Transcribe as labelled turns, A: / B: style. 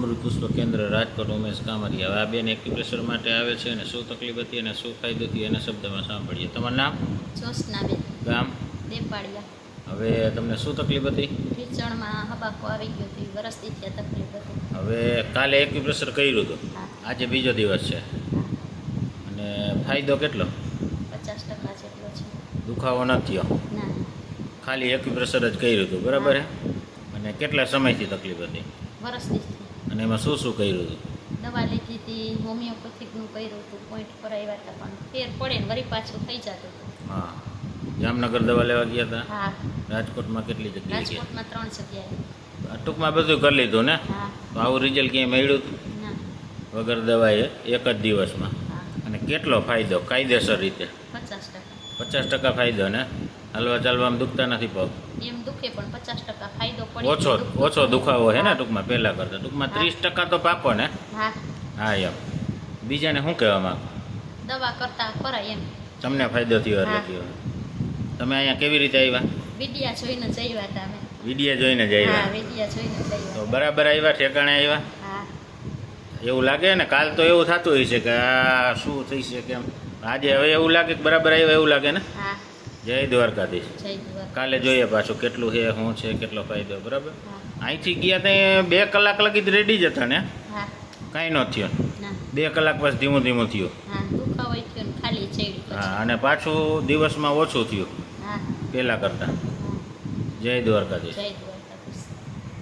A: અમૃત પુષ્પ કેન્દ્ર રાજકોટ ઉમેશ કામરિયા. હવે આ બેન એક્યુપ્રેશર માટે આવે છે અને શું તકલીફ હતી અને શું ફાયદો હતી એના શબ્દમાં સાંભળીએ. તમારું નામ?
B: જોશનાબેન
A: ગામ?
B: દેપાડિયા
A: હવે તમને શું તકલીફ હતી?
B: ખીચણમાં હબાકો આવી ગયો હતી વરસથી ત્યાં તકલીફ હતી.
A: હવે કાલે એક્યુપ્રેશર કર્યું હતું? આજે બીજો દિવસ છે. અને ફાયદો કેટલો?
B: પચાસ ટકા જેટલો છે.
A: દુખાવો ન થયો? ખાલી એક્યુપ્રેશર જ કર્યું હતું બરાબર અને કેટલા સમયથી તકલીફ હતી?
B: વરસથી
A: અને એમાં શું શું કર્યું હતું?
B: દવા લીધી હતી હોમિયોપેથિકનું કર્યું હતું પોઈન્ટ પર આવ્યા હતા પણ ફેર પડે ને વળી પાછું થઈ જતું હતું.
A: હા. જામનગર દવા લેવા ગયા હતા?
B: હા.
A: રાજકોટમાં કેટલી જગ્યાએ
B: રાજકોટમાં ત્રણ જગ્યાએ.
A: ટૂંકમાં બધું કરી લીધું ને? તો આવું રિઝલ્ટ ક્યાંય મળ્યું હતું? વગર દવાએ એક જ દિવસમાં? અને કેટલો ફાયદો? કાયદેસર રીતે?
B: પચાસ ટકા.
A: પચાસ ટકા ફાયદો ને? હાલવા ચાલવામાં દુખતા નથી પગ?
B: એમ દુખે પણ પચાસ ટકા ફાયદો પડે
A: ઓછો ઓછો દુખાવો હે ને ટૂંકમાં પહેલા કરતા. ટૂંકમાં ત્રીસ ટકા તો પાકો ને?
B: હા.
A: હા એમ. બીજાને શું કહેવા માંગો?
B: દવા કરતા કરાય એમ.
A: તમને ફાયદો થયો એટલે. થયો. તમે અહીંયા કેવી રીતે આવ્યા?
B: વિડિયા જોઈને હતા અમે.
A: વીડિયો જોઈને જ
B: હા
A: આવ્યા
B: વિડિયા જોઈને
A: તો બરાબર આવ્યા ઠેકાણે આવ્યા?
B: હા.
A: એવું લાગે ને કાલ તો એવું થતું હોય છે કે આ શું થઈ છે કેમ આજે હવે એવું લાગે કે બરાબર આવ્યો એવું લાગે ને? જય દ્વારકાધીશ. કાલે જોઈએ પાછું કેટલું છે શું છે કેટલો ફાયદો બરાબર? અહીંથી ગયા ત્યાં બે કલાક લગી જ રેડી જ હતા ને? કાંઈ ન થયો.
B: ના.
A: બે કલાક પછી ધીમું ધીમું થયું.
B: હા
A: અને પાછું દિવસમાં ઓછું થયું. પહેલાં કરતાં. જય દ્વારકાધીશ.